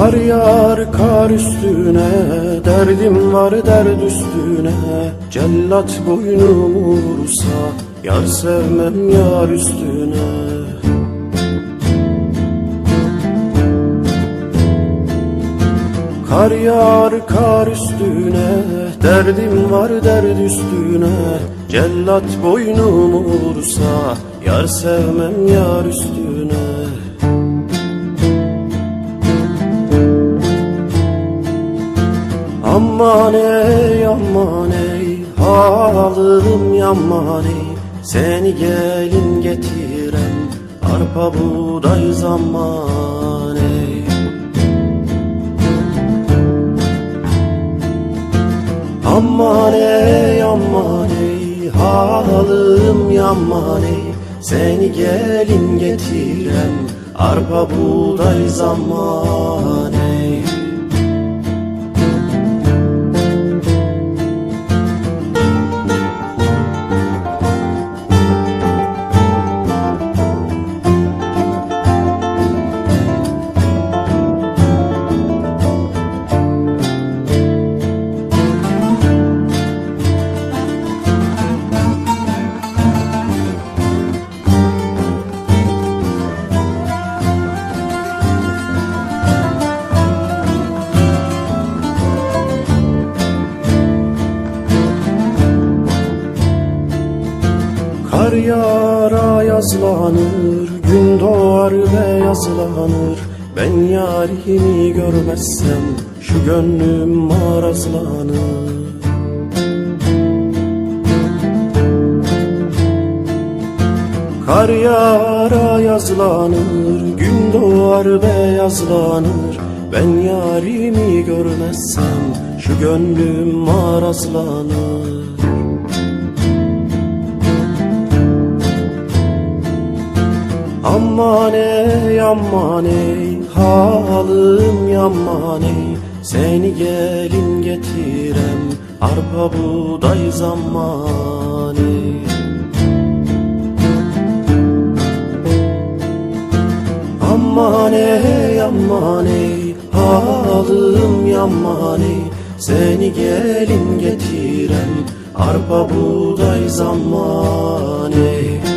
Kar yağar kar üstüne Derdim var derd üstüne. Cellat boynumu vursa Yar sevmem yar üstüne. Kar yağar kar üstüne Derdim var derd üstüne. Cellat boynumu vursa Yar sevmem yar üstüne Aman ey aman ey Halım yaman ey. Seni gelin getiren Arpa buğday zaman ey. Aman ey aman ey Halım yaman ey. Seni gelin getiren Arpa buğday zaman Yağar yazlanır Gün doğar ve yazlanır. Ben yarimi görmezsem Şu gönlüm marazlanır. Kar yağar yazlanır Gün doğar ve yazlanır. Ben yarimi görmezsem Şu gönlüm marazlanır Aman ey aman ey halım yaman ey Seni gelin getirem arpa buğday zaman ey Aman ey aman ey halım yaman ey Seni gelin getirem arpa buğday zaman ey